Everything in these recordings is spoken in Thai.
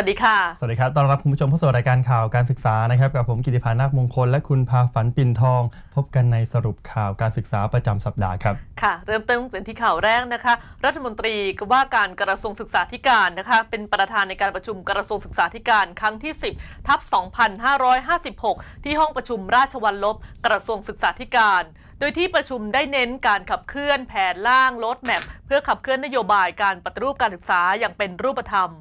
สวัสดีค่ะ สวัสดีครับ ต้อนรับคุณผู้ชมเข้าสู่รายการข่าวการศึกษานะครับ กับผมกิติพานาคมงคล และคุณพาฝันปิ่นทอง พบกันในสรุปข่าวการศึกษาประจำสัปดาห์ครับ ค่ะ เริ่มต้นเป็นที่ข่าวแรกนะคะ รัฐมนตรีว่าการกระทรวงศึกษาธิการนะคะ เป็นประธานในการประชุมกระทรวงศึกษาธิการครั้งที่ 10ทับ2556 ที่ห้องประชุมราชวัลลบกระทรวงศึกษาธิการโดยที่ประชุมได้เน้นการขับเคลื่อนแผนล่างลดแมพเพื่อขับเคลื่อนนโยบายการปฏิรูปการศึกษาอย่างเป็นรูปธรรม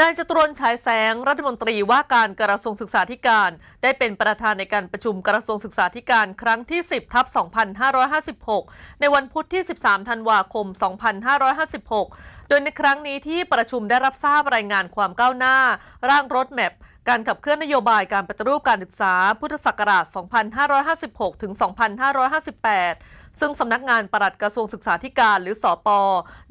นายจตุรนฉายแสงรัฐมนตรีว่าการกระทรวงศึกษาธิการ ได้เป็นประธานในการประชุมกระทรวงศึกษาธิการครั้งที่ 10ทับ2556 ในวันพุธที่ 13 ธันวาคม 2556 โดยในครั้งนี้ที่ประชุมได้รับทราบรายงานความก้าวหน้า ร่างรถแมพการขับเคลื่อนนโยบายการปฏิรูปการศึกษาพุทธศักราช 2556 ถึง 2558 ซึ่งสำนักงานปลัดกระทรวงศึกษาธิการหรือสอปอ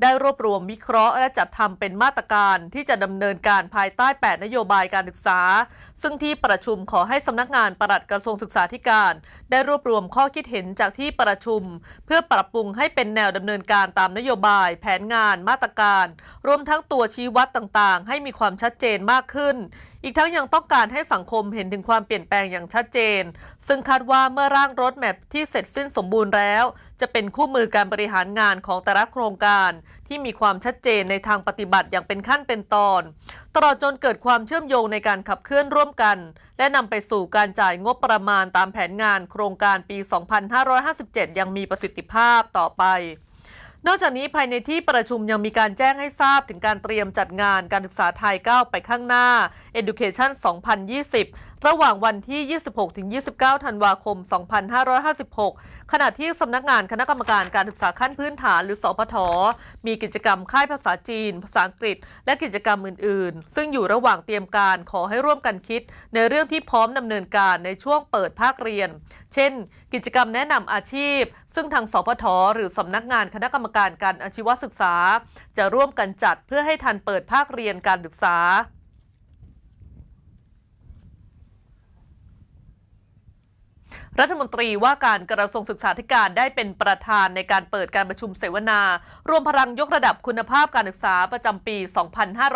ได้รวบรวมวิเคราะห์ และจัดทำเป็นมาตรการที่จะดำเนินการภายใต้ 8 นโยบายการศึกษา ซึ่งที่ประชุมขอให้สำนักงานปลัดกระทรวงศึกษาธิการ ได้รวบรวมข้อคิดเห็นจากที่ประชุม เพื่อปรับปรุงให้เป็นแนวดำเนินการตามนโยบาย แผนงาน มาตรการ รวมทั้งตัวชี้วัดต่างๆ ให้มีความชัดเจนมากขึ้น อีกทั้งยังต้องการให้สังคมเห็นถึงความเปลี่ยนแปลงอย่างชัดเจน ซึ่งคาดว่าเมื่อร่างรถแมพที่เสร็จสิ้นสมบูรณ์แล้ว จะเป็นคู่มือการบริหารงานของแต่ละโครงการ ที่มีความชัดเจนในทางปฏิบัติอย่างเป็นขั้นเป็นตอน ตลอดจนเกิดความเชื่อมโยงในการขับเคลื่อนร่วมกัน และนำไปสู่การจ่ายงบประมาณตามแผนงานโครงการปี 2557 ยังมีประสิทธิภาพต่อไป นอกจากนี้ภายในที่ประชุมยังมีการแจ้งให้ทราบถึงการเตรียมจัดงานการศึกษาไทยก้าวไปข้างหน้า Education 2020 ระหว่างวันที่ 26-29 ธันวาคม 2556ขณะที่สำนักงานคณะกรรมการการศึกษาขั้นพื้นฐานหรือสพทมีกิจกรรมค่ายภาษาจีน ภาษาอังกฤษ และกิจกรรมอื่น ๆ ซึ่งอยู่ระหว่างเตรียมการขอให้ร่วมกันคิด ในเรื่องที่พร้อมดำเนินการในช่วงเปิดภาคเรียน เช่น กิจกรรมแนะนำอาชีพ ซึ่งทางสพทหรือสำนักงานคณะกรรมการการอาชีวศึกษา จะร่วมกันจัดเพื่อให้ทันเปิดภาคเรียนการศึกษา รัฐมนตรีว่าการกระทรวงศึกษาธิการได้เป็นประธานในการเปิดการประชุมเสวนารวมพลังยกระดับคุณภาพการศึกษาประจำปี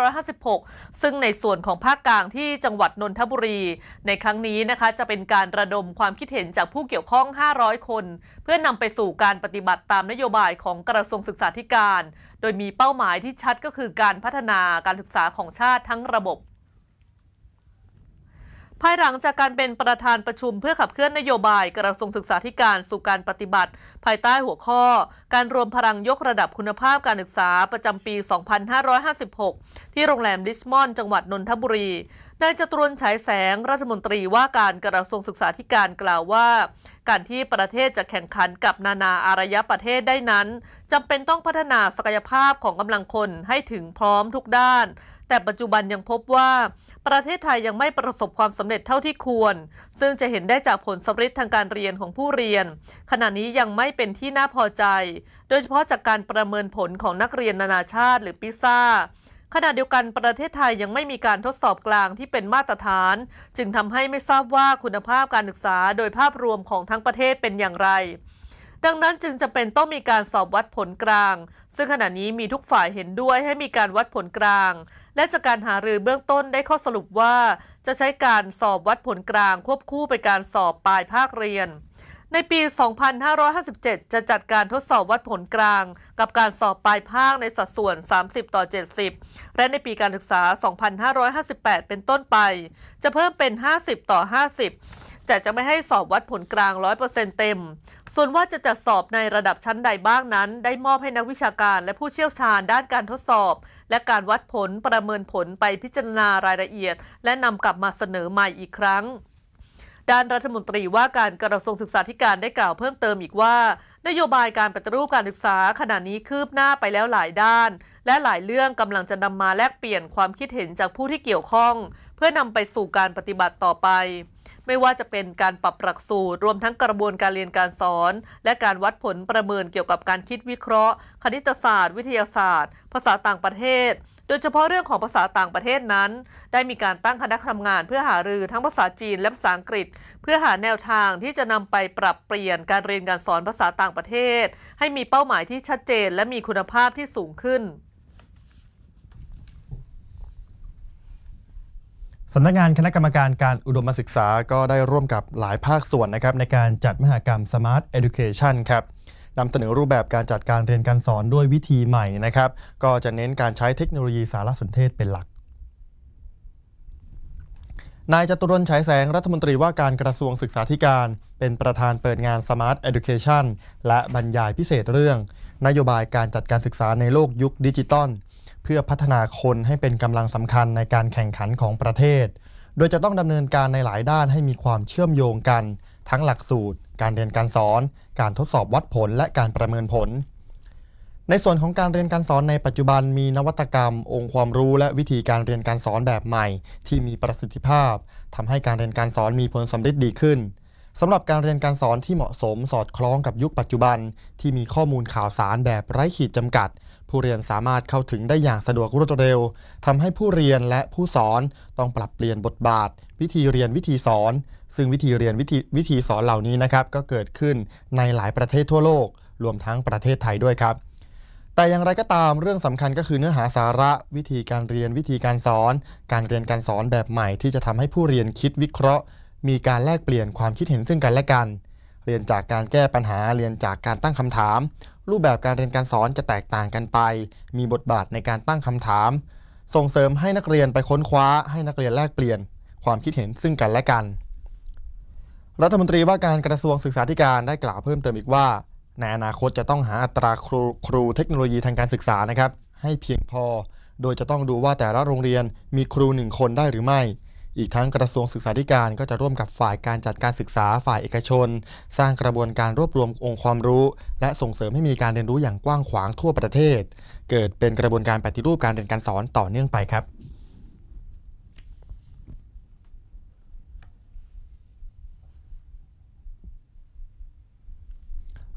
2556 ซึ่งในส่วนของภาคกลางที่จังหวัดนนทบุรี ในครั้งนี้นะคะจะเป็นการระดมความคิดเห็นจากผู้เกี่ยวข้อง 500 คน เพื่อนำไปสู่การปฏิบัติตามนโยบายของกระทรวงศึกษาธิการ โดยมีเป้าหมายที่ชัดก็คือการพัฒนาการศึกษาของชาติทั้งระบบ ภายหลังจากการเป็นประธานประชุมเพื่อขับเคลื่อนนโยบายกระทรวงศึกษาธิการสู่การปฏิบัติ ภายใต้หัวข้อ การรวมพลังยกระดับคุณภาพการศึกษาประจำปี 2556 ที่โรงแรมริชมอนด์จังหวัดนนทบุรีนายจตุรนฉายแสงรัฐมนตรีว่าการกระทรวงศึกษาธิการกล่าวว่า การที่ประเทศจะแข่งขันกับนานาอารยประเทศได้นั้นจำเป็นต้องพัฒนาศักยภาพของกำลังคนให้ถึงพร้อมทุกด้าน แต่ปัจจุบันยังพบว่า ประเทศไทยยังไม่ประสบความสำเร็จเท่าที่ควร ซึ่งจะเห็นได้จากผลสำเร็จทางการเรียนของผู้เรียน ขณะนี้ยังไม่เป็นที่น่าพอใจ โดยเฉพาะจากการประเมินผลของนักเรียนนานาชาติหรือปิซ่าขณะเดียวกันประเทศไทยยังไม่มีการทดสอบกลางที่เป็นมาตรฐาน จึงทำให้ไม่ทราบว่าคุณภาพการศึกษาโดยภาพรวมของทั้งประเทศเป็นอย่างไร ดังนั้นจึงจำเป็นต้องมีการสอบวัดผลกลาง ซึ่งขณะนี้มีทุกฝ่ายเห็นด้วยให้มีการวัดผลกลาง และจากการหารือเบื้องต้นได้ข้อสรุปว่า จะใช้การสอบวัดผลกลางควบคู่ไปการสอบปลายภาคเรียน ในปี 2557 จะจัดการทดสอบวัดผลกลาง กับการสอบปลายภาคในสัดส่วน 30 ต่อ 70 และในปีการศึกษา 2558 เป็นต้นไป จะเพิ่มเป็น 50 ต่อ 50 แต่จะไม่ให้สอบวัดผลกลาง 100%เต็ม ส่วนว่าจะจัดสอบในระดับชั้นใดบ้างนั้น ได้มอบให้นักวิชาการและผู้เชี่ยวชาญด้านการทดสอบ และการวัดผลประเมินผลไปพิจารณารายละเอียด และนำกลับมาเสนอใหม่อีกครั้ง ด้านรัฐมนตรีว่าการกระทรวงศึกษาธิการได้กล่าวเพิ่มเติมอีกว่านโยบายการปฏิรูปการศึกษาขณะนี้คืบหน้าไปแล้วหลายด้าน และหลายเรื่องกำลังจะนำมาแลกเปลี่ยนความคิดเห็นจากผู้ที่เกี่ยวข้อง เพื่อนำไปสู่การปฏิบัติต่อไป ไม่ว่าจะเป็นการปรับหลักสูตร รวมทั้งกระบวนการเรียนการสอน และการวัดผลประเมินเกี่ยวกับการคิดวิเคราะห์ คณิตศาสตร์ วิทยาศาสตร์ ภาษาต่างประเทศ โดยเฉพาะเรื่องของภาษาต่างประเทศนั้น ได้มีการตั้งคณะทำงานเพื่อหารือทั้งภาษาจีนและภาษาอังกฤษ เพื่อหาแนวทางที่จะนำไปปรับเปลี่ยนการเรียนการสอนภาษาต่างประเทศ ให้มีเป้าหมายที่ชัดเจน และมีคุณภาพที่สูงขึ้น สำนักงานคณะกรรมการการอุดมศึกษาก็ได้ร่วมกับหลายภาคส่วนนะครับในการจัดมหกรรม Smart Education ครับนำเสนอรูปแบบการจัดการเรียนการสอนด้วยวิธีใหม่นะครับ ก็จะเน้นการใช้เทคโนโลยีสารสนเทศเป็นหลักนายจตุรนฉายแสงรัฐมนตรีว่าการกระทรวงศึกษาธิการ เป็นประธานเปิดงาน Smart Education และบรรยายพิเศษเรื่อง นโยบายการจัดการศึกษาในโลกยุคดิจิตอล เพื่อพัฒนาคนให้เป็นกำลังสำคัญในการแข่งขันของประเทศ โดยจะต้องดำเนินการในหลายด้านให้มีความเชื่อมโยงกัน ทั้งหลักสูตร การเรียนการสอน การทดสอบวัดผลและการประเมินผล ในส่วนของการเรียนการสอนในปัจจุบันมีนวัตกรรม องค์ความรู้และวิธีการเรียนการสอนแบบใหม่ ที่มีประสิทธิภาพทำให้การเรียนการสอนมีผลสำเร็จดีขึ้นสำหรับการเรียนการสอนที่เหมาะสมสอดคล้องกับยุคปัจจุบัน ที่มีข้อมูลข่าวสารแบบไร้ขีดจำกัด ผู้เรียนสามารถเข้าถึงได้อย่างสะดวกรวดเร็วทำให้ผู้เรียนและผู้สอนต้องปรับเปลี่ยนบทบาท วิธีเรียนวิธีสอน ซึ่งวิธีเรียนวิธีวิธีสอนเหล่านี้นะครับ ก็เกิดขึ้นในหลายประเทศทั่วโลก รวมทั้งประเทศไทยด้วยครับ แต่อย่างไรก็ตามเรื่องสำคัญก็คือเนื้อหาสาระ วิธีการเรียนวิธีการสอน การเรียนการสอนแบบใหม่ที่จะทำให้ผู้เรียนคิดวิเคราะห์ มีการแลกเปลี่ยนความคิดเห็นซึ่งกันและกันเรียนจากการแก้ปัญหาเรียนจากการตั้งคำถาม รูปแบบการเรียนการสอนจะแตกต่างกันไป มีบทบาทในการตั้งคำถาม ส่งเสริมให้นักเรียนไปค้นคว้า ให้นักเรียนแลกเปลี่ยน ความคิดเห็นซึ่งกันและกัน รัฐมนตรีว่าการกระทรวงศึกษาธิการได้กล่าวเพิ่มเติมอีกว่า ในอนาคตจะต้องหาอัตราครูครูเทคโนโลยีทางการศึกษานะครับ ให้เพียงพอ โดยจะต้องดูว่าแต่ละโรงเรียนมีครูหนึ่งคนได้หรือไม่ อีกทั้งกระทรวงศึกษาธิการก็จะร่วมกับฝ่ายการจัดการศึกษาฝ่ายเอกชน สร้างกระบวนการรวบรวมองค์ความรู้ และส่งเสริมให้มีการเรียนรู้อย่างกว้างขวางทั่วประเทศ เกิดเป็นกระบวนการปฏิรูปการเรียนการสอนต่อเนื่องไปครับ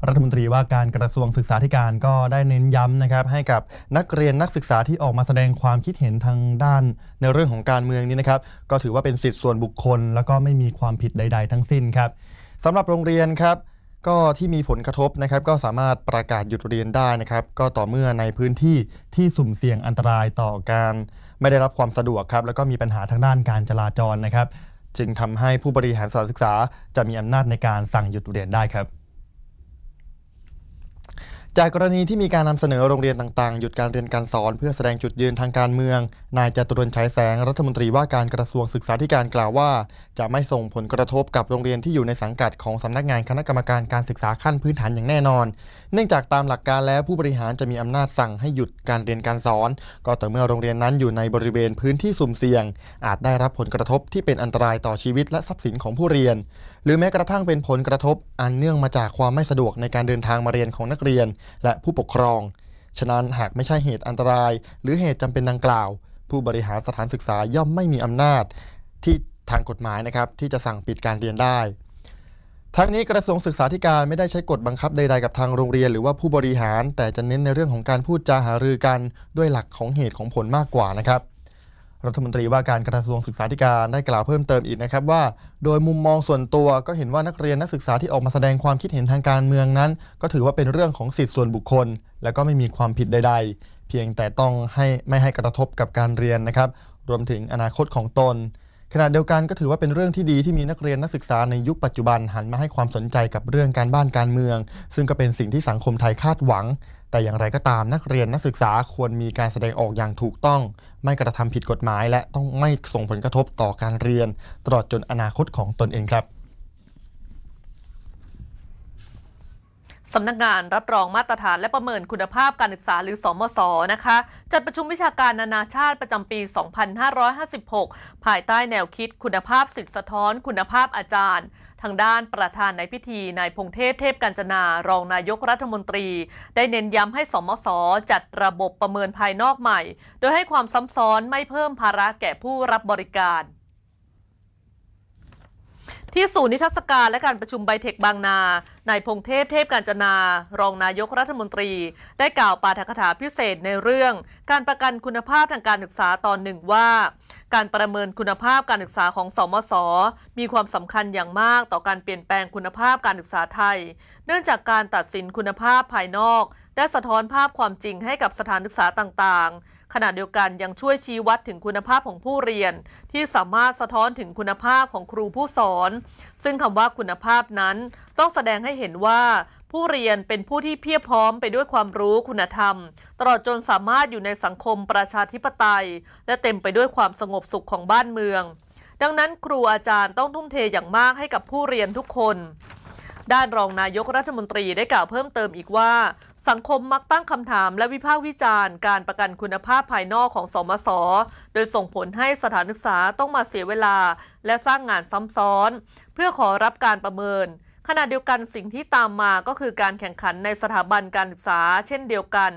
รัฐมนตรีว่าการกระทรวงศึกษาธิการก็ได้เน้นย้ำนะครับให้กับนักเรียนนักศึกษาที่ออกมาแสดงความคิดเห็นทางด้าน ในเรื่องของการเมืองนี้นะครับ ก็ถือว่าเป็นสิทธิส่วนบุคคล แล้วก็ไม่มีความผิดใด ๆ ทั้งสิ้นครับสำหรับโรงเรียนครับก็ที่มีผลกระทบนะครับก็สามารถประกาศหยุดเรียนได้นะครับ ก็ต่อเมื่อในพื้นที่ที่สุ่มเสี่ยงอันตรายต่อการ ไม่ได้รับความสะดวกครับแล้วก็มีปัญหาทางด้านการจราจรนะครับ จึงทำให้ผู้บริหารสถานศึกษา จะมีอำนาจในการสั่งหยุดเรียนได้ครับ จากกรณีที่มีการนำเสนอโรงเรียนต่างๆ หยุดการเรียนการสอนเพื่อแสดงจุดยืนทางการเมือง นายจตุรนต์ฉายแสงรัฐมนตรีว่าการกระทรวงศึกษาธิการกล่าวว่า จะไม่ส่งผลกระทบกับโรงเรียนที่อยู่ในสังกัดของสำนักงานคณะกรรมการการศึกษาขั้นพื้นฐานอย่างแน่นอน เนื่องจากตามหลักการแล้วผู้บริหารจะมีอำนาจสั่งให้หยุดการเรียนการสอน ก็ต่อเมื่อโรงเรียนนั้นอยู่ในบริเวณพื้นที่สุ่มเสี่ยง อาจได้รับผลกระทบที่เป็นอันตรายต่อชีวิตและทรัพย์สินของผู้เรียน หรือแม้กระทั่งเป็นผลกระทบอันเนื่องมาจากความไม่สะดวกในการเดินทางมาเรียนของนักเรียน และผู้ปกครอง ฉะนั้นหากไม่ใช่เหตุอันตราย หรือเหตุจำเป็นดังกล่าว ผู้บริหารสถานศึกษาย่อมไม่มีอำนาจ ที่ทางกฎหมายนะครับที่จะสั่งปิดการเรียนได้ทั้งนี้กระทรวงศึกษาธิการไม่ได้ใช้กฎบังคับใดๆกับทางโรงเรียน หรือว่าผู้บริหาร แต่จะเน้นในเรื่องของการพูดจาหารือกันด้วยหลักของเหตุของผลมากกว่านะครับ รัฐมนตรีว่าการกระทรวงศึกษาธิการได้กล่าวเพิ่มเติมอีกนะครับว่า โดยมุมมองส่วนตัวก็เห็นว่านักเรียนนักศึกษาที่ออกมาแสดงความคิดเห็นทางการเมืองนั้น ก็ถือว่าเป็นเรื่องของสิทธิส่วนบุคคล และก็ไม่มีความผิดใด ๆ เพียงแต่ต้องให้ไม่ให้กระทบกับการเรียนนะครับ รวมถึงอนาคตของตนขณะเดียวกันก็ถือว่าเป็นเรื่องที่ดีที่มีนักเรียนนักศึกษาในยุคปัจจุบันหันมาให้ความสนใจกับเรื่องการบ้านการเมือง ซึ่งก็เป็นสิ่งที่สังคมไทยคาดหวัง แต่อย่างไรก็ตามนักเรียนนักศึกษาควรมีการแสดงออกอย่างถูกต้อง ไม่กระทำผิดกฎหมาย และต้องไม่ส่งผลกระทบต่อการเรียน ตลอดจนอนาคตของตนเองครับสำนักงานรับรองมาตรฐานและประเมินคุณภาพการศึกษาหรือสมศนะคะ จัดประชุมวิชาการนานาชาติประจำปี 2556 ภายใต้แนวคิดคุณภาพสิทธิสะท้อน คุณภาพอาจารย์ ทางด้านประธานในพิธีนายพงเทพเทพกัญจนารองนายกรัฐมนตรี ได้เน้นย้ำให้สมศจัดระบบประเมินภายนอกใหม่ โดยให้ความซ้ำซ้อนไม่เพิ่มภาระแก่ผู้รับบริการที่ศูนย์นิทรรศการและการประชุมไบเทคบางนา นายพงเทพเทพกาญจนา รองนายกรัฐมนตรี ได้กล่าวปาฐกถาพิเศษในเรื่อง การประกันคุณภาพทางการศึกษาตอนหนึ่งว่า การประเมินคุณภาพการศึกษาของสมศมีความสำคัญอย่างมากต่อการเปลี่ยนแปลงคุณภาพการศึกษาไทย เนื่องจากการตัดสินคุณภาพภายนอก ได้สะท้อนภาพความจริงให้กับสถานศึกษาต่างๆ ขณะเดียวกันยังช่วยชี้วัดถึงคุณภาพของผู้เรียน ที่สามารถสะท้อนถึงคุณภาพของครูผู้สอน ซึ่งคำว่าคุณภาพนั้น ต้องแสดงให้เห็นว่าผู้เรียนเป็นผู้ที่เพียบพร้อมไปด้วยความรู้คุณธรรม ตลอดจนสามารถอยู่ในสังคมประชาธิปไตย และเต็มไปด้วยความสงบสุขของบ้านเมือง ดังนั้นครูอาจารย์ต้องทุ่มเทอย่างมากให้กับผู้เรียนทุกคน ด้านรองนายกรัฐมนตรีได้กล่าวเพิ่มเติมอีกว่า สังคมมักตั้งคำถามและวิพากษ์วิจารณ์การประกันคุณภาพภายนอกของสมศโดยส่งผลให้สถานศึกษาต้องมาเสียเวลา และสร้างงานซ้ำซ้อน เพื่อขอรับการประเมิน ขณะเดียวกันสิ่งที่ตามมาก็คือการแข่งขันในสถาบันการศึกษา เช่นเดียวกัน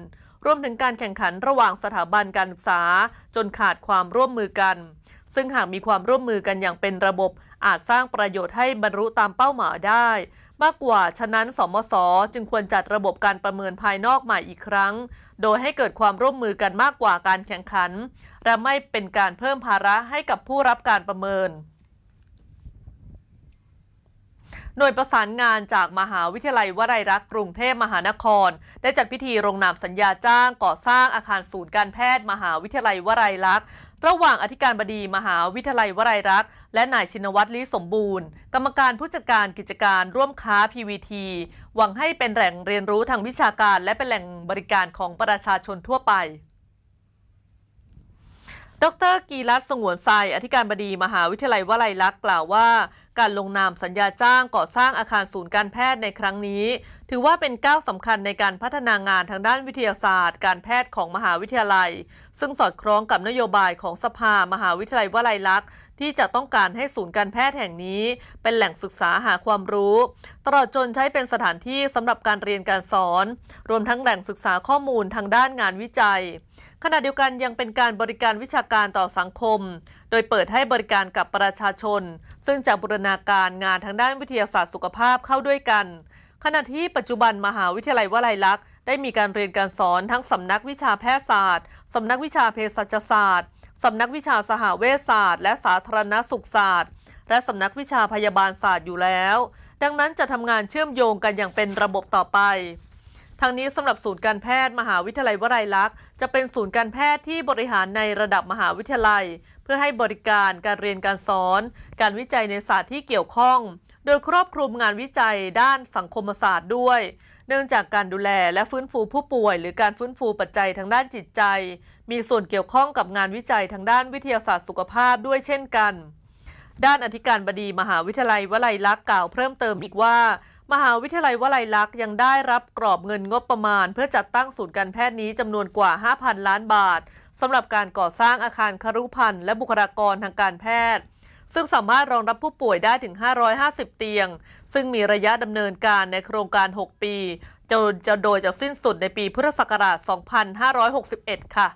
รวมถึงการแข่งขันระหว่างสถาบันการศึกษา จนขาดความร่วมมือกัน ซึ่งหากมีความร่วมมือกันอย่างเป็นระบบอาจสร้างประโยชน์ให้บรรลุตามเป้าหมายได้ มากกว่า ฉะนั้นสมศจึงควรจัดระบบการประเมินภายนอกใหม่อีกครั้ง โดยให้เกิดความร่วมมือกันมากกว่าการแข่งขัน และไม่เป็นการเพิ่มภาระให้กับผู้รับการประเมินหน่วยประสานงานจากมหาวิทยาลัยวลัยลักษ์กรุงเทพมหานคร ได้จัดพิธีลงนามสัญญาจ้างก่อสร้างอาคารศูนย์การแพทย์ มหาวิทยาลัยวลัยลักษ์ ระหว่างอธิการบดีมหาวิทยาลัยวลัยรักษ์และนายชินวัตรลิสมบูรณ์ กรรมการผู้จัดการกิจการร่วมค้า PVT หวังให้เป็นแหล่งเรียนรู้ทางวิชาการ และเป็นแหล่งบริการของประชาชนทั่วไป ดรกีรัตสงวนทรายอธิการบดีมหาวิทยาลัยวลัยลักษณ์กล่าวว่า การลงนามสัญญาจ้างก่อสร้างอาคารศูนย์การแพทย์ในครั้งนี้ ถือว่าเป็นก้าวสำคัญในการพัฒนางานทางด้านวิทยาศาสตร์ การแพทย์ของมหาวิทยาลัย ซึ่งสอดคล้องกับนโยบายของสภามหาวิทยาลัยวลัยลักษณ์ที่จะต้องการให้ศูนย์การแพทย์แห่งนี้ เป็นแหล่งศึกษาหาความรู้ ตลอดจนใช้เป็นสถานที่สำหรับการเรียนการสอน รวมทั้งแหล่งศึกษาข้อมูลทางด้านงานวิจัย ขณะเดียวกันยังเป็นการบริการวิชาการต่อสังคม โดยเปิดให้บริการกับประชาชน ซึ่งจะบูรณาการงานทางด้านวิทยาศาสตร์สุขภาพเข้าด้วยกัน ขณะที่ปัจจุบันมหาวิทยาลัยวลัยลักษณ์ได้มีการเรียนการสอนทั้งสำนักวิชาแพทยศาสตร์สำนักวิชาเภสัชศาสตร์สำนักวิชาสหเวชศาสตร์ และสาธารณสุขศาสตร์ และสำนักวิชาพยาบาลศาสตร์อยู่แล้ว ดังนั้นจะทำงานเชื่อมโยงกันอย่างเป็นระบบต่อไป ทางนี้สำหรับศูนย์การแพทย์มหาวิทยาลัยวลัยลักษณ์จะเป็นศูนย์การแพทย์ที่บริหารในระดับมหาวิทยาลัย เพื่อให้บริการการเรียนการสอน การวิจัยในศาสตร์ที่เกี่ยวข้อง โดยครอบคลุมงานวิจัยด้านสังคมศาสตร์ด้วย เนื่องจากการดูแลและฟื้นฟูผู้ป่วย หรือการฟื้นฟูปัจจัยทางด้านจิตใจ มีส่วนเกี่ยวข้องกับงานวิจัยทางด้านวิทยาศาสตร์สุขภาพด้วยเช่นกัน ด้านอธิการบดีมหาวิทยาลัยวลัยลักษณ์กล่าวเพิ่มเติมอีกว่า มหาวิทยาลัยวลัยลักษณ์ยังได้รับกรอบเงินงบประมาณ เพื่อจัดตั้งศูนย์การแพทย์นี้จำนวนกว่า 5,000 ล้านบาทสำหรับการก่อสร้างอาคารครุพันธ์และบุคลากรทางการแพทย์ ซึ่งสามารถรองรับผู้ป่วยได้ถึง 550 เตียง ซึ่งมีระยะดำเนินการในโครงการ 6 ปีจนจะโดยจะสิ้นสุดในปีพุทธศักราช 2561 ค่ะ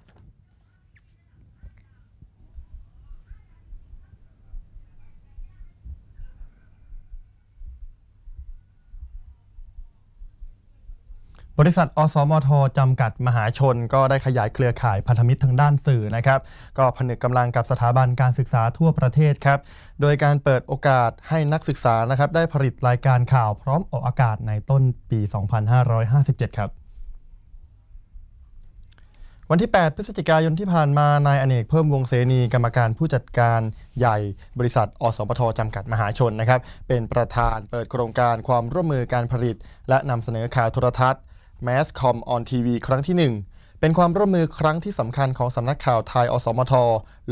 บริษัท อสมทจำกัดมหาชน ก็ได้ขยายเครือข่ายพันธมิตรทางด้านสื่อนะครับ ก็ผนึกกำลังกับสถาบันการศึกษาทั่วประเทศครับ โดยการเปิดโอกาสให้นักศึกษานะครับได้ผลิตรายการข่าวพร้อมออกอากาศในต้นปี 2557 ครับวันที่ 8 พฤศจิกายนที่ผ่านมา นายอเนกเพิ่มวงเสนีกรรมการผู้จัดการใหญ่บริษัท อสมทจำกัดมหาชนนะครับ เป็นประธานเปิดโครงการความร่วมมือการผลิต และนำเสนอข่าวโทรทัศน์ Mass Com on TV ครั้งที่ 1 เป็นความร่วมมือครั้งที่สำคัญของสำนักข่าวไทยอสมท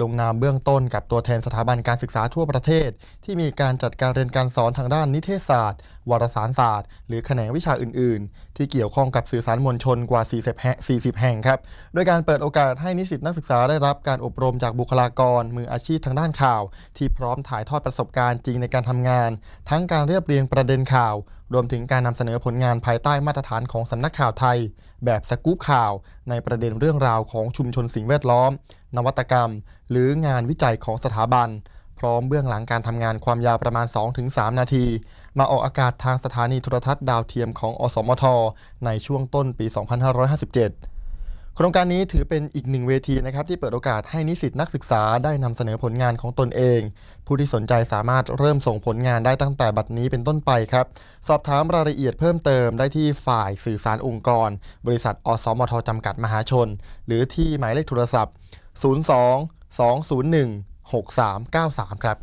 ลงนามเบื้องต้นกับตัวแทนสถาบันการศึกษาทั่วประเทศ ที่มีการจัดการเรียนการสอนทางด้านนิเทศศาสตร์ วารสารศาสตร์ หรือแขนงวิชาอื่น ๆ ที่เกี่ยวข้องกับสื่อสารมวลชนกว่า 40 แห่ง40 แห่งครับ โดยการเปิดโอกาสให้นิสิตนักศึกษาได้รับการอบรมจากบุคลากร มืออาชีพทางด้านข่าว ที่พร้อมถ่ายทอดประสบการณ์จริงในการทำงาน ทั้งการเรียบเรียงประเด็นข่าว รวมถึงการนำเสนอผลงานภายใต้มาตรฐานของสำนักข่าวไทย แบบสกู๊ปข่าว ในประเด็นเรื่องราวของชุมชนสิ่งแวดล้อม นวัตกรรม หรืองานวิจัยของสถาบัน พร้อมเบื้องหลังการทำงานความยาวประมาณ 2-3 นาที มาออกอากาศทางสถานีโทรทัศน์ดาวเทียมของอสมท ในช่วงต้นปี 2557โครงการนี้ถือเป็นอีกหนึ่งเวทีนะครับที่เปิดโอกาสให้นิสิตนักศึกษาได้นำเสนอผลงานของตนเอง ผู้ที่สนใจสามารถเริ่มส่งผลงานได้ตั้งแต่บัดนี้เป็นต้นไปครับ สอบถามรายละเอียดเพิ่มเติมได้ที่ฝ่ายสื่อสารองค์กร บริษัทอสมทจำกัดมหาชน หรือที่หมายเลขโทรศัพท์ 02 201 6393 ครับ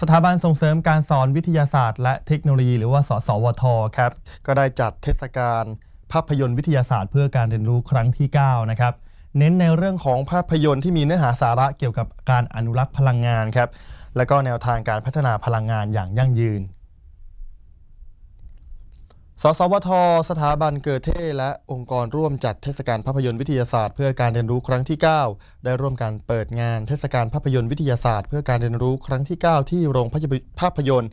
สถาบันส่งเสริมการสอนวิทยาศาสตร์ และเทคโนโลยีหรือว่า สสวทครับ ก็ได้จัดเทศกาลภาพยนตร์วิทยาศาสตร์เพื่อการเรียนรู้ครั้งที่ 9 นะครับ เน้นในเรื่องของภาพยนตร์ที่มีเนื้อหาสาระเกี่ยวกับการอนุรักษ์พลังงานครับ และก็แนวทางการพัฒนาพลังงานอย่างยั่งยืน สสวท สถาบันเกิดเท่และองค์กรร่วมจัดเทศกาลภาพยนตร์วิทยาศาสตร์ เพื่อการเรียนรู้ครั้งที่ 9 ได้ร่วมกันเปิดงานเทศกาลภาพยนตร์วิทยาศาสตร์ เพื่อการเรียนรู้ครั้งที่ 9 ที่โรงภาพยนตร์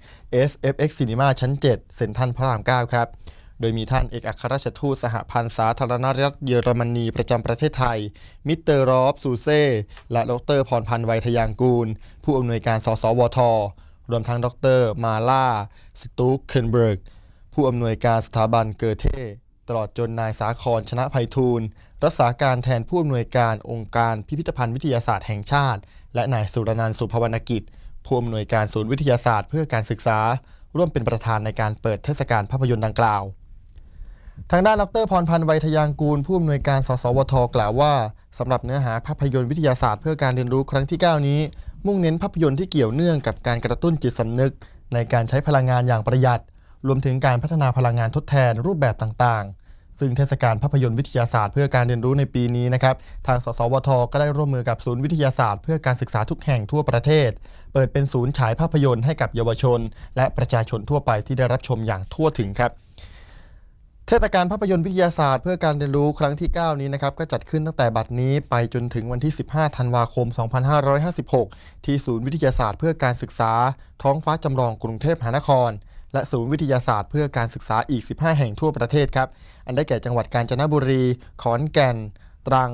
SFX Cinema ชั้น 7 เซ็นทรัลพระราม 9 ครับ โดยมีท่านเอกอัครราชทูตสหพันธ์สาธารณรัฐเยอรมนีประจำประเทศไทย มิสเตอร์รอฟซูเซ่และดรพรพันธ์ไวยทยางกูล ผู้อำนวยการสสวท รวมทั้งดรมาล่าสตูคเคนเบิร์ก ผู้อำนวยการสถาบันเกิดเท่ตลอดจนนายสาครชนะภัยทูลรักษาการแทนผู้อำนวยการองค์การพิพิธภัณฑ์วิทยาศาสตร์แห่งชาติ และนายสุรนันท์สุภวรรณกิจ ผู้อำนวยการศูนย์วิทยาศาสตร์เพื่อการศึกษา ร่วมเป็นประธานในการเปิดเทศกาลภาพยนตร์ดังกล่าว ทางด้านดรพรพันธ์ไวยทยางกูล ผู้อำนวยการสสวทกล่าวว่าสำหรับเนื้อหาภาพยนตร์วิทยาศาสตร์เพื่อการเรียนรู้ครั้งที่ 9 นี้ มุ่งเน้นภาพยนตร์ที่เกี่ยวเนื่องกับการกระตุ้นจิตสำนึก ในการใช้พลังงานอย่างประหยัด รวมถึงการพัฒนาพลังงานทดแทนรูปแบบต่างๆ ซึ่งเทศกาลภาพยนตร์วิทยาศาสตร์เพื่อการเรียนรู้ในปีนี้นะครับทางสสวทก็ได้ร่วมมือกับศูนย์วิทยาศาสตร์เพื่อการศึกษาทุกแห่งทั่วประเทศ เปิดเป็นศูนย์ฉายภาพยนตร์ให้กับเยาวชน และประชาชนทั่วไปที่ได้รับชมอย่างทั่วถึงครับเทศกาลภาพยนตร์วิทยาศาสตร์เพื่อการเรียนรู้ครั้งที่ 9 นี้นะครับก็จัดขึ้นตั้งแต่บัดนี้ไปจนถึงวันที่ 15 ธันวาคม 2556 ที่ศูนย์วิทยาศาสตร์เพื่อการศึกษา ท้องฟ้าจำลองกรุงเทพมหานคร และศูนย์วิทยาศาสตร์เพื่อการศึกษาอีก 15 แห่งทั่วประเทศครับ อันได้แก่จังหวัดกาญจนบุรี ขอนแก่น ตรัง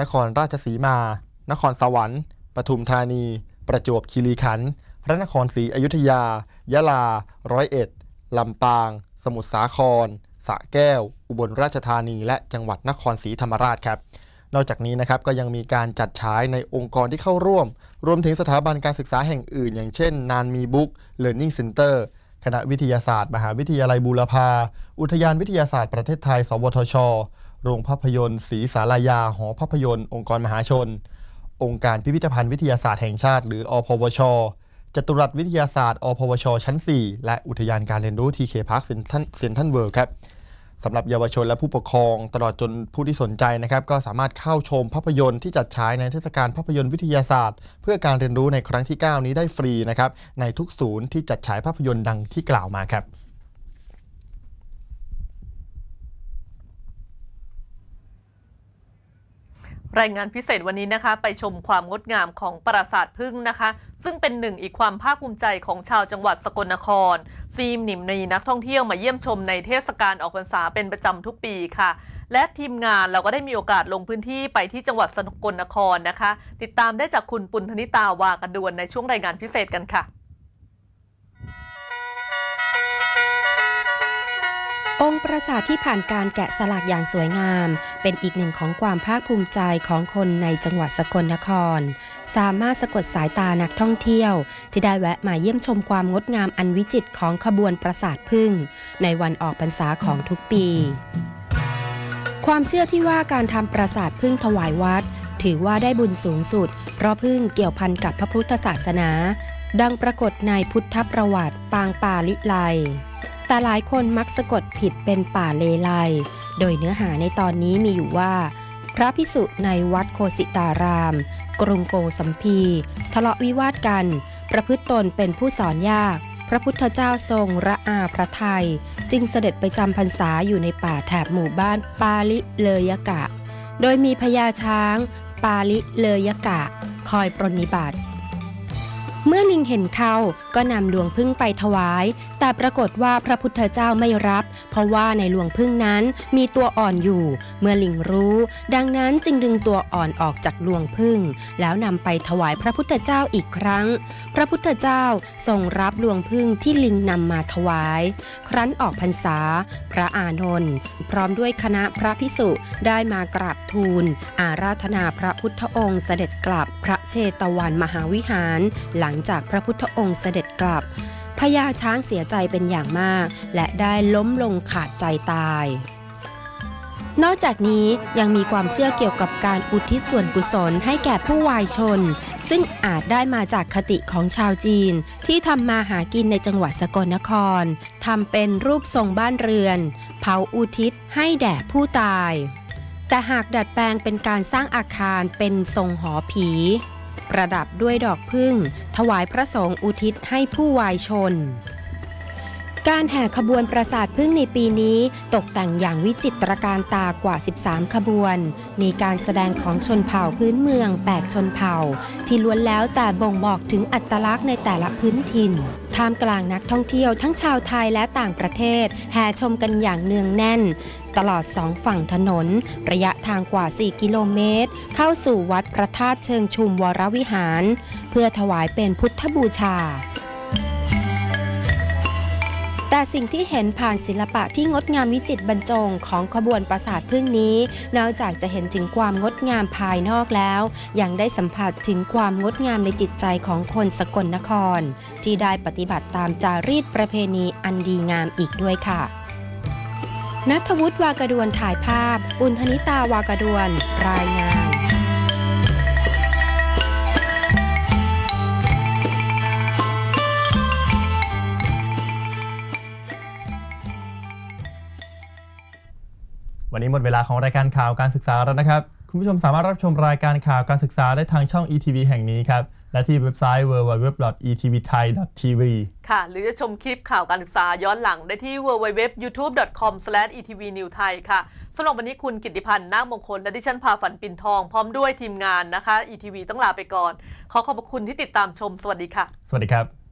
นครราชสีมา นครสวรรค์ ปทุมธานี ประจวบคีรีขันธ์ พระนครศรีอยุธยา ยะลา ร้อยเอ็ด ลำปาง สมุทรสาคร สระแก้ว อุบลราชธานี และจังหวัดนครศรีธรรมราชครับนอกจากนี้นะครับก็ยังมีการจัดฉายในองค์กรที่เข้าร่วม รวมถึงสถาบันการศึกษาแห่งอื่น อย่างเช่นนานมีบุ๊ก Learning Center คณะวิทยาศาสตร์ มหาวิทยาลัยบูรพา อุทยานวิทยาศาสตร์ประเทศไทย สวทช โรงภาพยนตร์ศรีสารายา หอภาพยนตร์ องค์กรมหาชน องค์การพิพิธภัณฑ์วิทยาศาสตร์แห่งชาติ หรืออพวช จตุรัสวิทยาศาสตร์ อพวช ชั้น 4 และอุทยานการเรียนรู้ทีเซ็นทรัลเซนทันเวิร์ครับ สำหรับเยาวชนและผู้ปกครอง ตลอดจนผู้ที่สนใจนะครับ ก็สามารถเข้าชมภาพยนตร์ที่จัดฉายในเทศกาลภาพยนตร์วิทยาศาสตร์ เพื่อการเรียนรู้ในครั้งที่ 9 นี้ได้ฟรีนะครับในทุกศูนย์ที่จัดฉายภาพยนตร์ดังที่กล่าวมาครับ รายงานพิเศษวันนี้นะคะ ไปชมความงดงามของปราสาทพึ่งนะคะ ซึ่งเป็นหนึ่งอีกความภาคภูมิใจของชาวจังหวัดสกลนคร ซีมหนิมนีนักท่องเที่ยวมาเยี่ยมชมในเทศกาลออกพรรษาเป็นประจำทุกปีค่ะ และทีมงานเราก็ได้มีโอกาสลงพื้นที่ไปที่จังหวัดสกลนครนะคะ ติดตามได้จากคุณปุณธนิตาวากระดวนในช่วงรายงานพิเศษกันค่ะ องค์ปราสาทที่ผ่านการแกะสลักอย่างสวยงาม เป็นอีกหนึ่งของความภาคภูมิใจของคนในจังหวัดสกลนคร สามารถสะกดสายตานักท่องเที่ยว ที่ได้แวะมาเยี่ยมชมความงดงามอันวิจิตรของขบวนปราสาทพึ่ง ในวันออกพรรษาของทุกปี ความเชื่อที่ว่าการทำปราสาทพึ่งถวายวัด ถือว่าได้บุญสูงสุด เพราะพึ่งเกี่ยวพันกับพระพุทธศาสนา ดังปรากฏในพุทธประวัติปางปาลิไล แต่หลายคนมักสะกดผิดเป็นป่าเลไลโดยเนื้อหาในตอนนี้มีอยู่ว่า พระพิสุในวัดโคสิตาราม กรุงโกสัมพี ทะเลาะวิวาทกัน ประพฤติตนเป็นผู้สอนยาก พระพุทธเจ้าทรงระอาพระไทย จึงเสด็จไปจำพรรษาอยู่ในป่าแถบหมู่บ้านปาลิเลยกะ โดยมีพญาช้าง ปาลิเลยกะ คอยปรนนิบัติ เมื่อลิงเห็นเขา ก็นำหลวงพึ่งไปถวาย แต่ปรากฏว่าพระพุทธเจ้าไม่รับ เพราะว่าในหลวงพึ่งนั้นมีตัวอ่อนอยู่ เมื่อลิงรู้ ดังนั้นจึงดึงตัวอ่อนออกจากหลวงพึ่ง แล้วนำไปถวายพระพุทธเจ้าอีกครั้ง พระพุทธเจ้าทรงรับหลวงพึ่งที่ลิงนำมาถวาย ครั้นออกพรรษา พระอานนท์พร้อมด้วยคณะพระพิสุได้มากราบทูล อาราธนาพระพุทธองค์เสด็จกลับพระเชตวันมหาวิหาร หลังจากพระพุทธองค์เสด็จกลับพญาช้างเสียใจเป็นอย่างมาก และได้ล้มลงขาดใจตาย นอกจากนี้ยังมีความเชื่อเกี่ยวกับการอุทิศส่วนกุศลให้แก่ผู้วายชน ซึ่งอาจได้มาจากคติของชาวจีน ที่ทำมาหากินในจังหวัดสกลนครทำเป็นรูปทรงบ้านเรือน เผาอุทิศให้แด่ผู้ตาย แต่หากดัดแปลงเป็นการสร้างอาคารเป็นทรงหอผี ประดับด้วยดอกพึ่ง ถวายพระสงฆ์อุทิศให้ผู้วายชน การแห่ขบวนประสาทพึ่งในปีนี้ตกแต่งอย่างวิจิตรการตากว่า 13 ขบวน มีการแสดงของชนเผ่าพื้นเมือง 8 ชนเผ่า ที่ล้วนแล้วแต่บ่งบอกถึงอัตลักษณ์ในแต่ละพื้นถิ่น ท่ามกลางนักท่องเที่ยวทั้งชาวไทยและต่างประเทศ แห่ชมกันอย่างเนืองแน่น ตลอดสองฝั่งถนน ระยะทางกว่า 4 กิโลเมตร เข้าสู่วัดพระธาตุเชิงชุมวรวิหาร เพื่อถวายเป็นพุทธบูชา แต่สิ่งที่เห็นผ่านศิลปะที่งดงามวิจิตรบรรจงของขบวนปราสาทพึ่งนี้ นอกจากจะเห็นถึงความงดงามภายนอกแล้ว ยังได้สัมผัสถึงความงดงามในจิตใจของคนสกลนคร ที่ได้ปฏิบัติตามจารีตประเพณีอันดีงามอีกด้วยค่ะนัทวุฒิวากระดวนถ่ายภาพ ปุณธนิตาวากระดวน รายงาน วันนี้หมดเวลาของรายการข่าวการศึกษาแล้วนะครับ คุณผู้ชมสามารถรับชมรายการข่าวการศึกษาได้ทางช่อง ETV แห่งนี้ครับ และที่เว็บไซต์ www.etvthai.tv ค่ะ หรือจะชมคลิปข่าวการศึกษาย้อนหลังได้ที่ www.youtube.com/etvnewthai ค่ะสำหรับวันนี้คุณกิตติพันธ์นาคมงคล และดิฉันพาฝันปินทอง พร้อมด้วยทีมงานนะคะ ETV ต้องลาไปก่อน ขอขอบพระคุณที่ติดตามชม สวัสดีค่ะ สวัสดีครับ